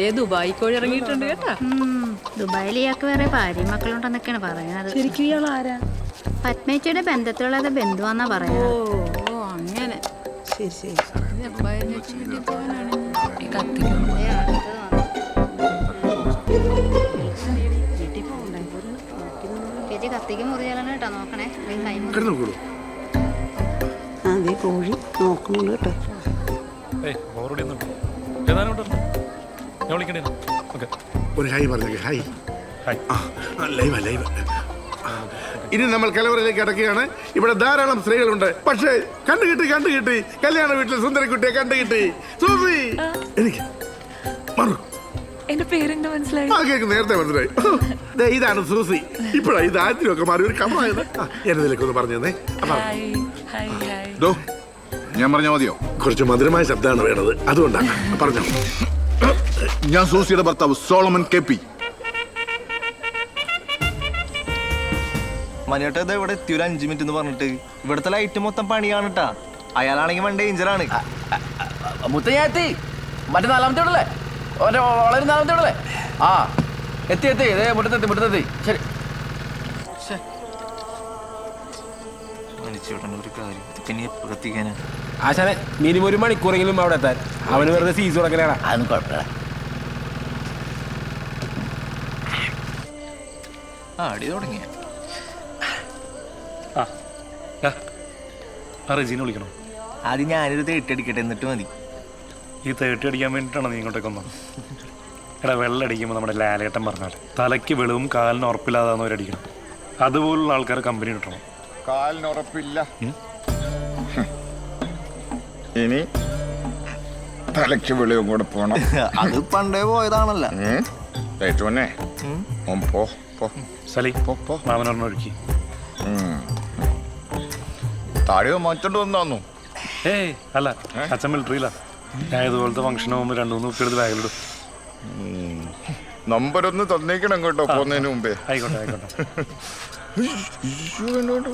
ദേ Dubai കോഴി ഇറങ്ങിയിട്ടുണ്ട് കേട്ടാ. ദുബായിൽ ഇയാൾക്ക് വേറെ ഭാര്യ മക്കളുണ്ടെന്നൊക്കെയാണ് പറയുന്നത്. ശരിക്കും ഇയാൾ ആരാ? പത്മേച്ചയുടെ ബന്ധത്തിലുള്ള ബന്ധുവാന്നാ പറയുന്നത്. ഓ അങ്ങനെ. ശരി ശരി. കത്തിക്ക് മുറിയാലാണ് കേട്ടോ നോക്കണേ. അതേ കോഴി നോക്കുന്നുണ്ട് കേട്ടോ. ഏയ് ഒന്നും ഏതാനും ഉണ്ടല്ലോ ഞാൻ വിളിക്കണ്ടേ? ഓക്കെ. ഒരു ഹൈ പറഞ്ഞേക്ക് ഹൈ. ഹൈ. ആ ലൈവ ലൈവ. ഇനി നമ്മൾ കലവറയിലേക്ക് അടക്കുകയാണ് ഇവിടെ ധാരാളം സ്ത്രീകളുണ്ട്. പക്ഷേ കണ്ടു കിട്ടി കണ്ടു കിട്ടി. കല്യാണ വീട്ടിൽ സുന്ദരക്കുട്ടിയെ കണ്ടു കിട്ടി. സൂസി എനിക്ക്. മറു. എന്റെ പേരെന്താ മനസ്സിലായി ആ കേക്ക് നേരത്തെ മനസ്സിലായി. ദേ, ഇതാണ് സൂസി ഇപ്പോഴാ ഇത് ആദ്യമൊക്കെ മാറി ഒരു കമായത് എന്നതിലേക്ക് ഒന്ന് പറഞ്ഞു തന്നെ. ഹായ് ഹായ് ഹായ് ഡോ ഞാൻ പറഞ്ഞാൽ മതിയോ? കുറച്ച് മധുരമായ ശബ്ദമാണ് വേണത് അതുകൊണ്ടാണ് പറഞ്ഞു. ഞാൻ സൂസിയുടെ ഭർത്താവ് സോളമൻ കെ പി. മനിയേട്ട ഇത് ഇവിടെ എത്തിയൊരു അഞ്ച് മിനിറ്റ് എന്ന് പറഞ്ഞിട്ട്. ഇവിടുത്തെ ലൈറ്റ് മൊത്തം പണിയാണ് കേട്ടാ അയാളാണെങ്കിൽ വൺ ഡേഞ്ചറാണ് മുത്തയ്യാത്തി മറ്റേ നാലാമത്തെ ഉള്ളേ ഓന്റെ വളരെ നാലാമത്തെ ഉള്ളേ ആ എത്തി എത്തി. ഇതേ മുട്ടത്തെത്തി മുറ്റത്തെത്തി ശരി. ആശാനെ മിനിമം ഒരു മണിക്കൂറെങ്കിലും അവിടെ എത്താൻ. അവന് വെറുതെ സീസ് കൊടുക്കലാണ്. അതൊന്നും കുഴപ്പമില്ല. ആ അടി തുടങ്ങിയ. ആ റെജീനെ വിളിക്കണോ? അത് ഞാനൊരു തേട്ടടിക്കട്ടെ എന്നിട്ട് മതി. ഈ തേട്ടി അടിക്കാൻ വേണ്ടിയിട്ടാണ് നീ ഇങ്ങോട്ടേക്ക് വന്നത്? എടാ വെള്ളം അടിക്കുമ്പോൾ നമ്മുടെ ലാലേട്ടൻ പറഞ്ഞാൽ തലയ്ക്ക് വെളിവും കാലിന് ഉറപ്പില്ലാതാന്നവരടിക്കണം അതുപോലുള്ള ആൾക്കാർ കമ്പനി കിട്ടണം കാലിന് ഉറപ്പില്ല. ഇനി തലയ്ക്ക് വെളിയും കൂടെ പോണം. അത് പണ്ടേ പോയതാണല്ലേ. ഏറ്റവും പോ പോ. സലി പോ പോ. മാമനൊരെണ്ണം ഒഴുക്കി താഴെ മാറ്റേണ്ടി വന്നു ഏയ് അല്ല അച്ഛൻ മിലിറ്ററിയില്ല ഞാൻ ഇതുപോലത്തെ ഫംഗ്ഷൻ പോകുമ്പോൾ രണ്ടു മൂന്ന് കുട്ടികൾ ബാഗിലിടും. നമ്പർ ഒന്ന് തന്നേക്കണം കേട്ടോ പോകുന്നതിന് മുമ്പേ. ആയിക്കോട്ടെ ആയിക്കോട്ടെ. വേണ്ട.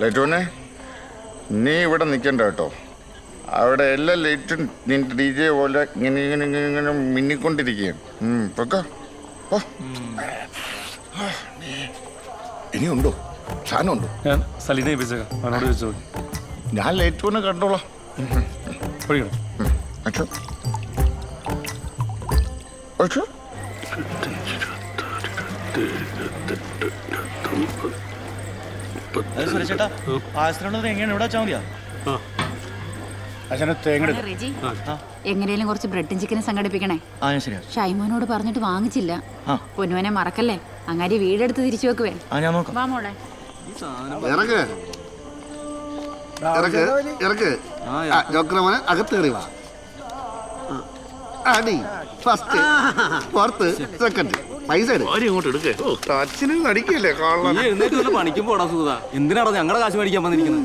ലൈറ്റോനെ നീ ഇവിടെ നിൽക്കണ്ട കേട്ടോ. അവിടെ എല്ലാ ലൈറ്റും നിന്റെ ഡി ജെ പോലെ ഇങ്ങനെ ഇങ്ങനെ ഇങ്ങനെ ഇങ്ങനെ മിന്നിക്കൊണ്ടിരിക്കുകയാണ്. പൊക്കോ. ഇനിയുണ്ടോ? സാധനം ഉണ്ടോ ഞാൻ സലീനെ ഏൽപ്പിച്ചേക്കാം അവനോട് ചോദിച്ചു. നോക്കി ഞാൻ പോലെ കണ്ടോളാം. ഒഴിക്കണം. ഉം. അച്ഛോ. അച്ഛോ സുരേഷേട്ടാ ആശ്രമം എങ്ങനെയാണ്? ഇവിടെ വെച്ചാൽ മതിയാ അച്ഛനെ തേങ്ങ റെജി. എങ്ങനെയും കുറച്ച് ബ്രെഡും ചിക്കനും സംഘടിപ്പിക്കണേ. ആ ഞാൻ ശരിയാ. ഷൈമോനോട് പറഞ്ഞിട്ട് വാങ്ങിച്ചില്ല. ആ. പൊന്നുവനെ മറക്കല്ലേ? അങ്ങാരി വീടെടുത്ത് തിരിച്ചു വെക്കുവേ. ആ ഞാൻ നോക്കാം. വാ മോളെ. ഇറക്ക്. ഇറക്ക്. ഇറക്ക്. ആ, ജോക്കറമോനെ അകത്ത് കയറി വാ. ആ. അടി. ഫസ്റ്റ് ഫോർത്ത് സെക്കൻഡ് പൈസ ഇങ്ങോട്ട് എടുക്കേ. ഓ അച്ഛനും നടിക്കല്ലേ കാണാൻ പണിക്കും പോടാ സുഹൃത എന്തിനാടാ ഞങ്ങളുടെ കാശ് മേടിക്കാൻ വന്നിരിക്കുന്നത്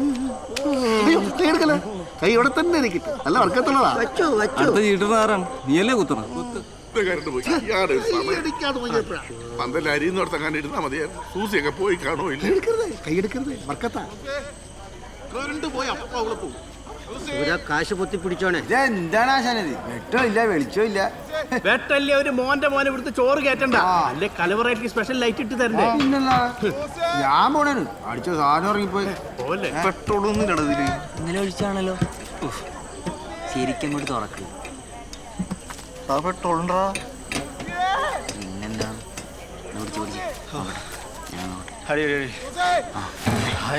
കൈ ഇവിടെ തന്നെ ഇരിക്കട്ടെ നല്ല വർക്കത്തുള്ളതാ. വച്ചു വച്ചു. അടുത്ത നീയല്ലേ കുത്തണം പന്തൽ ഇരുന്നാ മതിയായിരുന്നു സൂസിയൊക്കെ പോയി കാണോ ഇല്ല? കൈ എടുക്കരുത് വർക്കത്താ. പോയി അപ്പ അവളെ പോകും. ഇവരാ കാശ് പൊത്തി പിടിച്ചോണേ എന്താണ് ആശാനത് വെട്ടോ ഇല്ല വെളിച്ചോ ഇല്ല? വെട്ടല്ലേ ഒരു മോന്റെ മോനെ ഇവിടുത്തെ ചോറ് കയറ്റണ്ട അല്ലെ കലവറായിട്ട് സ്പെഷ്യൽ ലൈറ്റ് ഇട്ട് തരണ്ടേ? ഞാൻ പോണേന്. അടിച്ച സാധനം ഇറങ്ങിപ്പോയി. പെട്രോളൊന്നും കിടന്നില്ല ഇന്നലെ ഒഴിച്ചാണല്ലോ. ശരിക്കും അങ്ങോട്ട് തുറക്ക്. ആ പെട്രോൾ ഉണ്ടാ പിന്നെന്താണ് പിടിച്ച് പിടിച്ച്. ഞാൻ നോക്കട്ടെ അടി അടി അടി.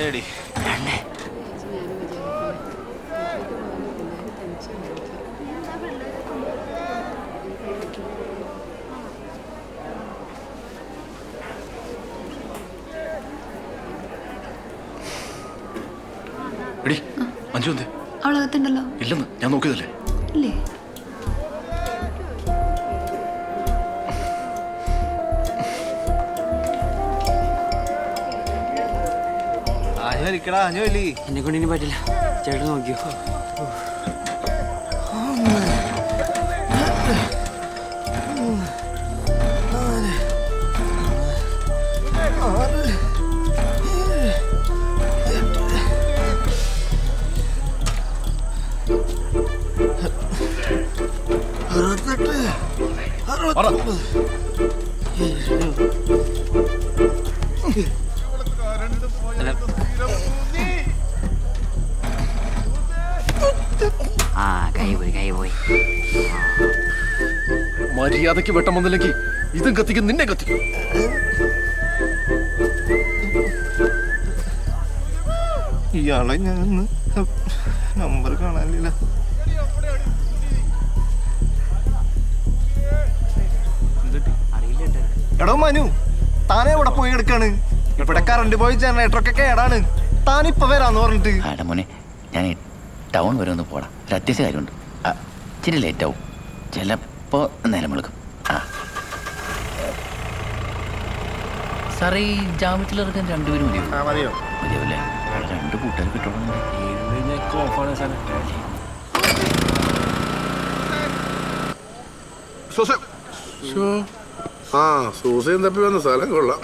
അടി അഞ്ചു എന്തേ അവളകത്തുണ്ടല്ലോ. ഇല്ലെന്ന് ഞാൻ നോക്കിയതല്ലേ? ഇല്ലേ? എന്നെ കൊണ്ട് ഇനി പറ്റില്ല. ചേട്ടൻ നോക്കിയോ? ആ കൈ പോയി കൈ പോയി. മര്യാദയ്ക്ക് വെട്ടം വന്നില്ലെങ്കിൽ ഇതും കത്തിക്കും നിന്നെ കത്തിക്കും. ഇയാളെ ഞാൻ നമ്പർ കാണാനില്ല. എടോ മനു താനെ ഇവിടെ പോയി എടുക്കാണ്? ഇവിടെ കറണ്ട് പോയി ജനറേറ്ററൊക്കെ കേടാണ്. താനിപ്പോ വരാന്ന് പറഞ്ഞിട്ട്. ആടാ മോനെ ഞാൻ ടൗൺ വരെ ഒന്ന് പോടാം. ഒരു അത്യാവശ്യ കാര്യമുണ്ട്. ആ, ഇച്ചിരി ലേറ്റ് ആവും. ചിലപ്പോ നേരം വിളിക്കും. ആ. സാറേ ഈ ജാമ്യത്തിലിറക്കാൻ രണ്ടുപേരും മതിയോ? മതിയോ? മതിയാവില്ലേ രണ്ട് കൂട്ടുകാർ കിട്ടണം. ആ സൂസയും തപ്പി വന്ന സ്ഥലം കൊള്ളാം.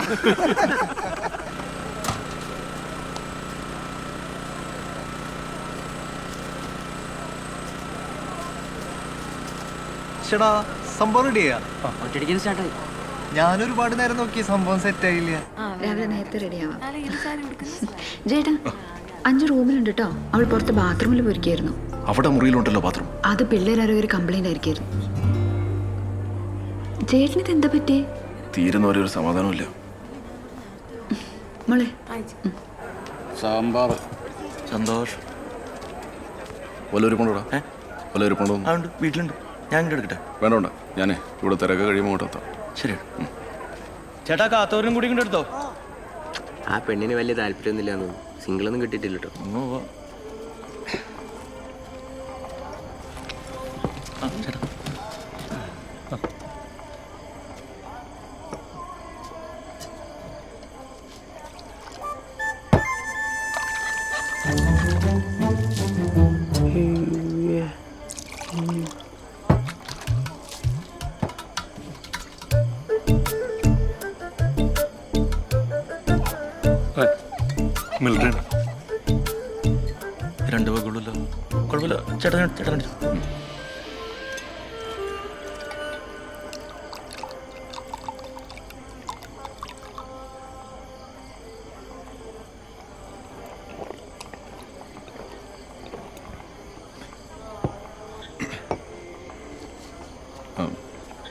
ചേടാ സംഭവം റെഡിയാ ഒറ്റടിക്കാൻ സ്റ്റാർട്ടായി ഞാൻ ഒരുപാട് നേരം നോക്കി സംഭവം സെറ്റ് ആയില്ല? രാവിലെ നേരത്തെ റെഡിയാവാം ജേട്ടാ അഞ്ച് റൂമിലുണ്ട് കേട്ടോ അവൾ പുറത്ത് ബാത്റൂമിൽ പോയിരിക്കായിരുന്നു. അവിടെ മുറിയിലുണ്ടല്ലോ ബാത്റൂം അത് പിള്ളേരാരോ ഒരു കംപ്ലൈന്റ് ആയിരിക്കായിരുന്നു. ചേട്ടന് ഇത് എന്താ പറ്റി തീരുന്നവരെ ഒരു സമാധാനമില്ല മോളെ. സാമ്പാർ. സന്തോഷം. അതുകൊണ്ട് വീട്ടിലുണ്ട്. ഞാൻ ഇങ്ങോട്ട് എടുക്കട്ടെ? വേണ്ട വേണ്ട ഞാനേ ഇവിടെ തിരക്ക് കഴിയുമ്പോൾ ശരി. ചേട്ടാ കാത്തോരും കൂടി ഇങ്ങോട്ട് എടുത്തോ? ആ പെണ്ണിന് വലിയ താല്പര്യമൊന്നുമില്ല സിംഗിൾ ഒന്നും കിട്ടിയിട്ടില്ല കേട്ടോ.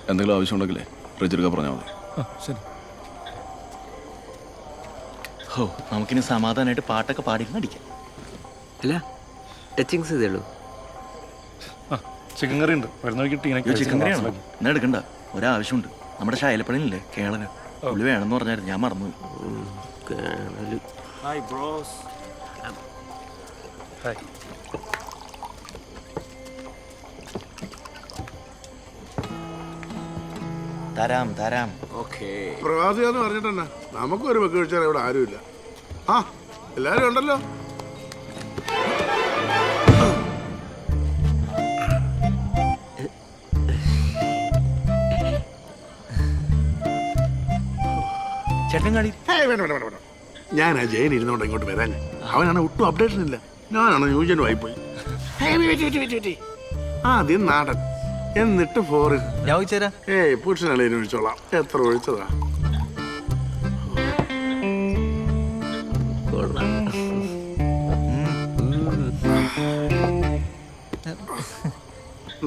എന്തെങ്കിലും ആവശ്യമുണ്ടെങ്കിലേ റിജർക്ക പറഞ്ഞാൽ മതി. ശരി. ഹോ നമുക്കിനി സമാധാനമായിട്ട് പാട്ടൊക്കെ പാടി അടിക്കാം. അല്ല ടച്ചിങ്സ് ഇതേ ഉള്ളൂ ചിക്കൻ കറി ഉണ്ട്. വരുന്ന വഴിക്ക് ചിക്കൻ കറിയാണോ എന്നാ എടുക്കണ്ട. ഒരാവശ്യമുണ്ട്. നമ്മുടെ ശൈലപ്പണിയില്ലേ കേളന്. പുള്ളി വേണമെന്ന് പറഞ്ഞായിരുന്നു. ഞാൻ മറന്നു ഹായ് ബ്രോസ് ഹായ് തരാം തരാം. ഓക്കേ. പ്രവാസിയാന്ന് പറഞ്ഞിട്ടെന്നാ? നമുക്കൊരു വെക്ക് വെച്ചാൽ ഇവിടെ ആരുമില്ല. ആ എല്ലാരും ഉണ്ടല്ലോ. ചേട്ടൻ ഏയ് വേണ്ട വേണ്ട വേണ്ട വേണ്ട. ഞാൻ ആ ജയൻ ഇരുന്നോണ്ട് ഇങ്ങോട്ട് വരാൻ. അവനാണ് ഒട്ടും അപ്ഡേഷൻ ഇല്ല ഞാനാണ് ഏയ് wait, wait. ആദ്യം നാടൻ. എന്നിട്ട് ഫോറ് ഞാൻ ചോദിച്ചേരാ ഏയ് പുരുഷനാളെ ഒഴിച്ചോളാം. എത്ര ഒഴിച്ചതാ?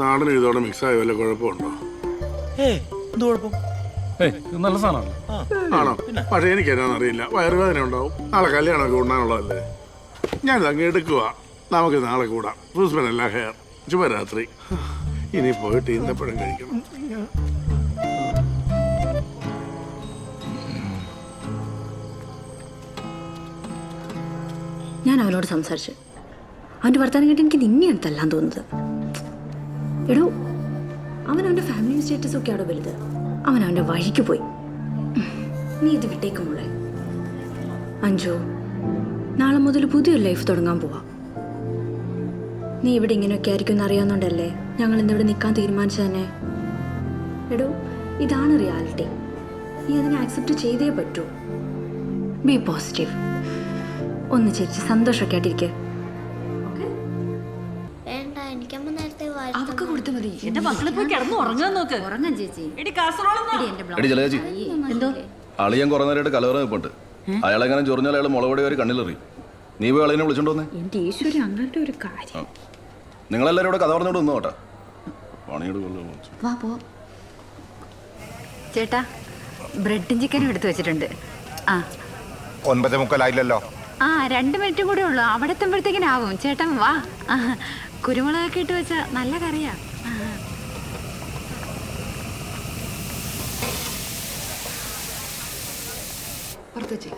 നാടനും ഇതോടെ മിക്സായ വല്ല കുഴപ്പമുണ്ടോ? നല്ല സാധനമല്ലേ ആണോ? പക്ഷെ എനിക്ക് എന്നാന്ന് അറിയില്ല. വയറുവേദന ഉണ്ടാവും. നാളെ കല്യാണമൊക്കെ ഉണ്ടാനുള്ളതല്ലേ ഞാനിത് അങ്ങ് എടുക്കുക നമുക്ക് നാളെ കൂടാം. സൂസ്മൻ അല്ല ഹെയർ. ശുഭരാത്രി. ഇനി പോയിട്ട് ഇന്നപ്പഴം കഴിക്കണം. ഞാൻ അവനോട് സംസാരിച്ചു. അവന്റെ വർത്താനം കേട്ട് എനിക്ക് നിന്നെയാണ് തല്ലാൻ തോന്നുന്നത്? എടോ അവൻ അവന്റെ ഫാമിലി സ്റ്റേറ്റസ് ഒക്കെ അവിടെ വലുത്. അവൻ അവന്റെ വഴിക്ക് പോയി. നീ ഇത് വിട്ടേക്കുമ്പോളെ അഞ്ചു നാളെ മുതൽ പുതിയൊരു ലൈഫ് തുടങ്ങാൻ പോവാ. നീ ഇവിടെ ഇങ്ങനെയൊക്കെ ആയിരിക്കും എന്ന് അറിയാവുന്നതുകൊണ്ടല്ലേ ഞങ്ങൾ ഇന്നിവിടെ നിൽക്കാൻ തീരുമാനിച്ചു തന്നെ? എടോ ഇതാണ് റിയാലിറ്റി നീ അതിനെ ആക്സെപ്റ്റ് ചെയ്തേ പറ്റൂ. ബി പോസിറ്റീവ് ഒന്ന് ചിരിച്ച് സന്തോഷമൊക്കെ ആയിട്ടിരിക്കുക വേണ്ട എനിക്കമ്മ നേരത്തെ അവക്ക് കൊടുത്തു മതി. എന്റെ മക്കളെ പോയി കിടന്ന് ഉറങ്ങാൻ നോക്ക്. ഉറങ്ങാൻ ചേച്ചി. എടി എന്തോ? അളിയൻ കുറെ നേരമായിട്ട് കലവറ നിൽപ്പുണ്ട് അയാളെങ്ങനെ ചൊറിഞ്ഞാൽ അയാൾ മുളകടി ഒരു കണ്ണിലെറി നീ പോയി അളിയനെ വിളിച്ചോണ്ട് വന്നേ. എന്റെ ഈശ്വരി അങ്ങനത്തെ ഒരു കാര്യം. നിങ്ങളെല്ലാവരും ഇവിടെ കഥ പറഞ്ഞോണ്ട് നിന്നോ കേട്ടാ. പണിയുടെ വാ പോ. ചേട്ടാ ബ്രെഡും ചിക്കനും എടുത്തു വെച്ചിട്ടുണ്ട്. ആ. ഒൻപത് മുക്കാലായില്ലല്ലോ. ആ രണ്ട് മിനിറ്റും കൂടെ ഉള്ളൂ. അവിടെ എത്തുമ്പോഴത്തേക്കിനാവും ചേട്ടൻ വാ. ആ, കുരുമുളകൊക്കെ ഇട്ട് വെച്ച നല്ല കറിയാ. ആ. പുറത്ത് വെച്ചേ.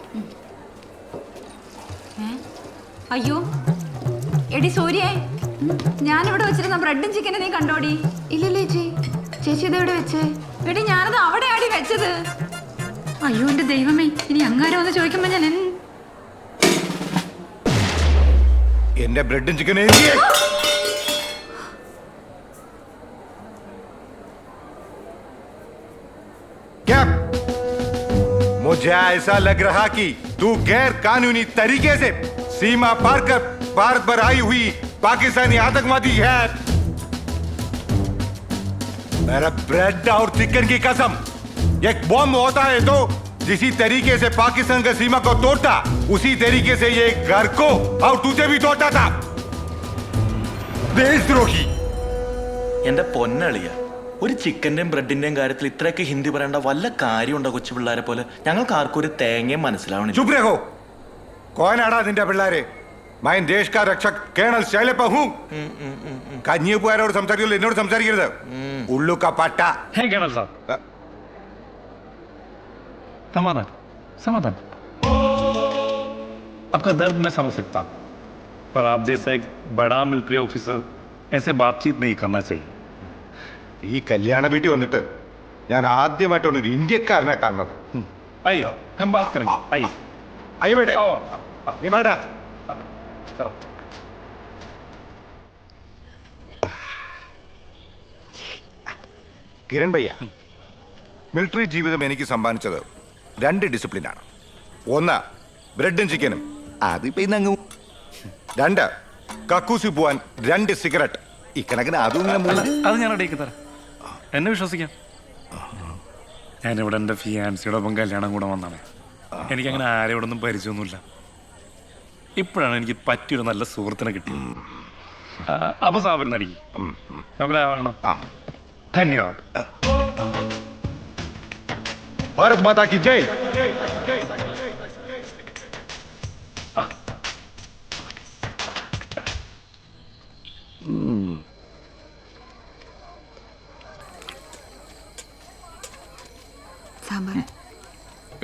അയ്യോ എടി സൂര്യേ ഞാനിവിടെ വെച്ചിരുന്ന ബ്രെഡും ചിക്കനും നീ കണ്ടോടി ഇല്ലല്ലേ ചേച്ചി ചേച്ചി ഇത് എവിടെ വെച്ചേ എടി ഞാനത് അവിടെയാടി വെച്ചത് അയ്യോ എന്റെ ദൈവമേ ഇനി അങ്ങാരം ഒന്ന് ചോദിക്കുമ്പോ ഞാൻ എന്ത് എന്റെ ബ്രെഡും ചിക്കനും क्या मुझे ऐसा लग रहा कि तू गैर कानूनी तरीके से सीमा पार कर भारत पर आई हुई पाकिस्तानी आतंकवादी है मेरा ब्रेड और चिकन की कसम एक बॉम्ब होता है तो जिसी तरीके से पाकिस्तान का सीमा को तोड़ता उसी तरीके से ये घर को और तुझे भी तोड़ता था देशद्रोही എന്റെ പൊന്നളിയ ഒരു ചിക്കന്റെയും ബ്രെഡിന്റെയും കാര്യത്തിൽ ഇത്രയൊക്കെ ഹിന്ദി പറയേണ്ട വല്ല കാര്യമുണ്ടോ കൊച്ചു പിള്ളേരെ പോലെ ഞങ്ങൾക്ക് ആർക്കും ഒരു തേങ്ങയും മനസ്സിലാവണില്ല चुप रहो कौन आड़ा നിന്റെ പിള്ളേരെ मैं देश का रक्षक കേണൽ ശൈലപ്പ हूं കഞ്ഞിയപ്പുകാരോട് സംസാരിക്കുള്ളൂ എന്നോട് സംസാരിക്കരുത് ഉള്ളുക്ക പട്ട है कर्नल साहब समाधान समाधान आपका दर्द मैं समझ सकता हूं पर आप जैसा एक बड़ा मिलिट्री ऑफिसर ऐसे बातचीत नहीं करना चाहिए ഈ കല്യാണ വീട്ടിൽ വന്നിട്ട് ഞാൻ ആദ്യമായിട്ടൊന്ന് ഒരു ഇന്ത്യക്കാരനെ കാണുന്നത്. അയ്യോ അയ്യോ. കിരൺ ഭയ്യ മിലിറ്ററി ജീവിതം എനിക്ക് സമ്മാനിച്ചത് രണ്ട് ഡിസിപ്ലിനാണ്. ഒന്ന് ബ്രെഡും ചിക്കനും. അതിപ്പോ ഇന്നങ്ങ് രണ്ട് കക്കൂസി പോവാൻ രണ്ട് സിഗരറ്റ്. ഇക്കണക്കിന് അതും അത് ഞാൻ റെഡിയാക്കി തരാം. എന്നെ വിശ്വസിക്കാം. ഞാനിവിടെ എന്റെ ഫിയാൻസിയുടെ ഒപ്പം കല്യാണം കൂടെ വന്നാണ് എനിക്കങ്ങനെ ആരോടൊന്നും ഒന്നും പരിചയമൊന്നുമില്ല. ഇപ്പോഴാണ് എനിക്ക് പറ്റിയൊരു നല്ല സുഹൃത്തിനെ കിട്ടിയത്. അപ്പൊ സാബിന് അടിക്കും ധന്യവാദം. ഭാരത് മാതാ കി ജയ്.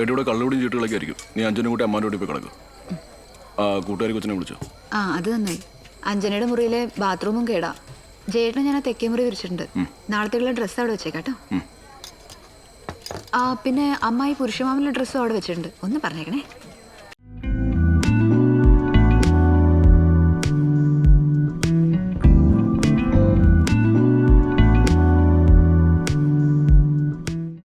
എടിയുടെ കള്ളുപിടിയും ചീട്ടുകളൊക്കെ ആയിരിക്കും. നീ അഞ്ചനും കൂട്ടി അമ്മാന്റെ പോയി കിടക്കും. ആ കൂട്ടുകാരി കൊച്ചിനെ വിളിച്ചോ. ആ അത് തന്നെ. അഞ്ജനയുടെ മുറിയിലെ ബാത്റൂമും കേടാ. ജയേട്ടനെ ഞാൻ ആ തെക്കേ മുറി വിരിച്ചിട്ടുണ്ട്. നാളത്തേക്കുള്ള ഡ്രസ്സ് അവിടെ വെച്ചേക്കാട്ടോ. ആ പിന്നെ അമ്മായി പുരുഷമാമിലെ ഡ്രസ്സും അവിടെ വെച്ചിട്ടുണ്ട്. ഒന്ന് പറഞ്ഞേക്കണേ.